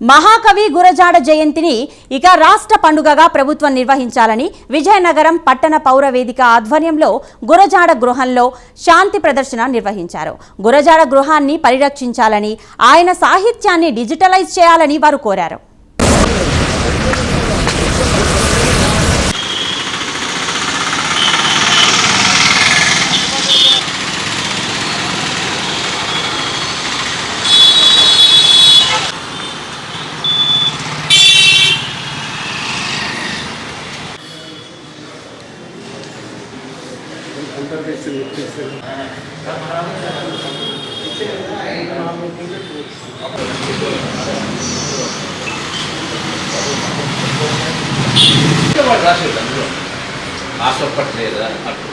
మహాకవి గురజాడ జయంతిని ఇక రాష్ట్ర పండుగగా ప్రభుత్వం నిర్వహించాలని విజయనగరం పట్టణ పౌర వేదిక ఆధ్వర్యంలో గురజాడ గృహంలో శాంతి ప్రదర్శన నిర్వహించారు. గురజాడ గృహాన్ని పరిరక్షించాలని ఆయన సాహిత్యాన్ని డిజిటలైజ్ చేయాలని వారు కోరారు. వాడు రాసేది అందులో ఆశపట్లేదా అటు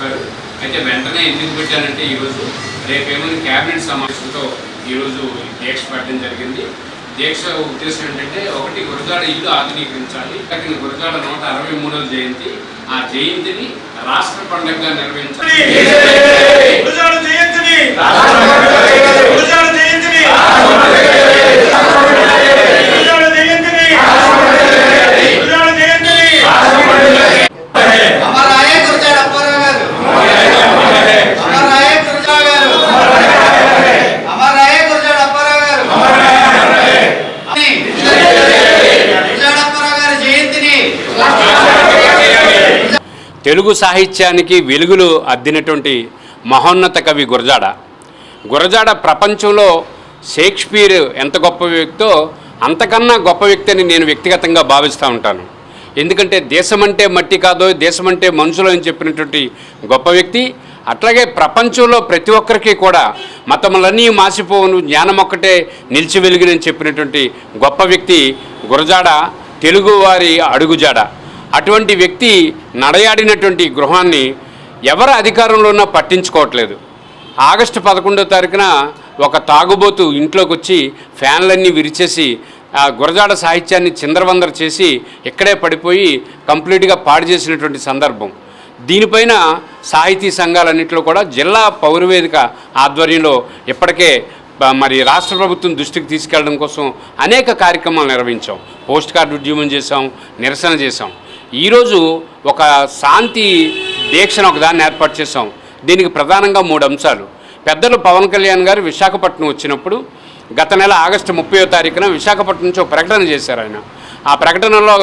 చెప్పారు అయితే వెంటనే ఎందుకు పెట్టానంటే ఈరోజు రేపేముంది క్యాబినెట్ సమావేశంతో ఈరోజు దీక్ష పెట్టడం జరిగింది దీక్ష ఉద్దేశం ఏంటంటే ఒకటి గురజాడ ఇల్లు ఆధునీకరించాలి అక్కడ గురజాడ నూట అరవై మూడవ జయంతి ఆ జయంతిని రాష్ట్ర పండుగగా నిర్వహించాలి గురజాడ జయంతిని గురజాడ జయంతిని గురజాడ జయంతిని గురజాడ జయంతిని అమరాయే గురజాడ అప్పారావు గారు అమరాయే గురజాడ గారు అమరాయే గురజాడ అప్పారావు గారు గురజాడ అప్పారావు గారి జయంతిని తెలుగు సాహిత్యానికి వెలుగులు అద్దినటువంటి మహోన్నత కవి గురజాడ. గురజాడ ప్రపంచంలో షేక్స్పియర్ ఎంత గొప్ప వ్యక్తో అంతకన్నా గొప్ప వ్యక్తి అని నేను వ్యక్తిగతంగా భావిస్తూ ఉంటాను. ఎందుకంటే దేశమంటే మట్టి కాదో దేశమంటే మనుషులు అని చెప్పినటువంటి గొప్ప వ్యక్తి అట్లాగే ప్రపంచంలో ప్రతి ఒక్కరికి కూడా మతములన్నీ మాసిపోవును జ్ఞానం ఒక్కటే నిలిచి వెలుగునని చెప్పినటువంటి గొప్ప వ్యక్తి గురజాడ తెలుగువారి అడుగుజాడ. అటువంటి వ్యక్తి నడయాడినటువంటి గృహాన్ని ఎవరు అధికారంలో ఉన్నా పట్టించుకోవట్లేదు. ఆగస్టు పదకొండో తారీఖున ఒక తాగుబోతు ఇంట్లోకి వచ్చి ఫ్యాన్లన్నీ విరిచేసి ఆ గురజాడ సాహిత్యాన్ని చిందరవందర చేసి ఇక్కడే పడిపోయి కంప్లీట్గా పాడు చేసినటువంటి సందర్భం. దీనిపైన సాహితీ సంఘాలన్నింటిలో కూడా జిల్లా పౌరవేదిక ఆధ్వర్యంలో ఇప్పటికే మరి రాష్ట్ర ప్రభుత్వం దృష్టికి తీసుకెళ్ళడం కోసం అనేక కార్యక్రమాలు నిర్వహించాం. పోస్ట్ కార్డు ఉద్యమం చేసాం నిరసన చేసాం ఈరోజు ఒక శాంతి దీక్షను ఒకదాన్ని ఏర్పాటు చేసాం దీనికి ప్రధానంగా మూడు అంశాలు. పెద్దలు పవన్ కళ్యాణ్ గారు విశాఖపట్నం వచ్చినప్పుడు గత నెల ఆగస్టు ముప్పై తారీఖున విశాఖపట్నం నుంచి ఒక ప్రకటన చేశారు ఆయన. ఆ ప్రకటనలో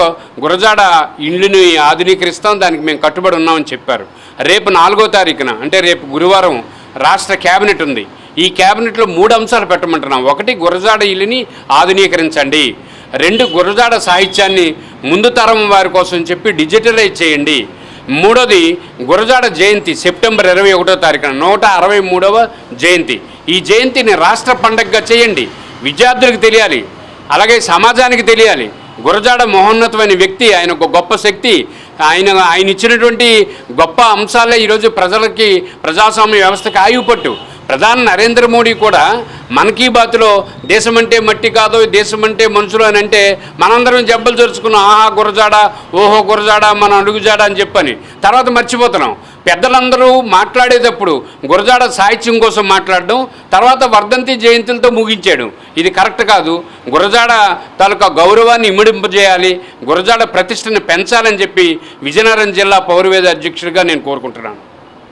గురజాడ ఇండ్లుని ఆధునీకరిస్తాం దానికి మేము కట్టుబడి ఉన్నామని చెప్పారు. రేపు నాలుగో తారీఖున అంటే రేపు గురువారం రాష్ట్ర కేబినెట్ ఉంది. ఈ కేబినెట్లో మూడు అంశాలు పెట్టమంటున్నాం. ఒకటి గురజాడ ఇల్లుని ఆధునీకరించండి. రెండు గురజాడ సాహిత్యాన్ని ముందు తరం వారి కోసం చెప్పి డిజిటలైజ్ చేయండి. మూడోది గురజాడ జయంతి సెప్టెంబర్ ఇరవై ఒకటో తారీఖున నూట అరవై మూడవ జయంతి. ఈ జయంతిని రాష్ట్ర పండగగా చేయండి. విద్యార్థులకు తెలియాలి. అలాగే సమాజానికి తెలియాలి. గురజాడ మహోన్నతమైన వ్యక్తి ఆయన ఒక గొప్ప శక్తి. ఆయన ఆయన ఇచ్చినటువంటి గొప్ప అంశాలే ఈరోజు ప్రజలకి ప్రజాస్వామ్య వ్యవస్థకి ఆయువుపట్టు. ప్రధాని నరేంద్ర మోడీ కూడా మన్ కీ బాత్లో దేశం అంటే మట్టి కాదు దేశం అంటే మనుషులు అని అంటే మనందరం జబ్బలు జరుచుకున్నాం. ఆహా గురజాడ ఓహో గురజాడ మన అడుగుజాడ అని చెప్పని. తర్వాత మర్చిపోతున్నాం. పెద్దలందరూ మాట్లాడేటప్పుడు గురజాడ సాహిత్యం కోసం మాట్లాడడం తర్వాత వర్ధంతి జయంతులతో ముగించాడు ఇది కరెక్ట్ కాదు. గురజాడ తాలూకా గౌరవాన్ని ఇమిడింపజేయాలి గురజాడ ప్రతిష్టని పెంచాలని చెప్పి విజయనగరం జిల్లా పౌరవేద అధ్యక్షుడిగా నేను కోరుకుంటున్నాను.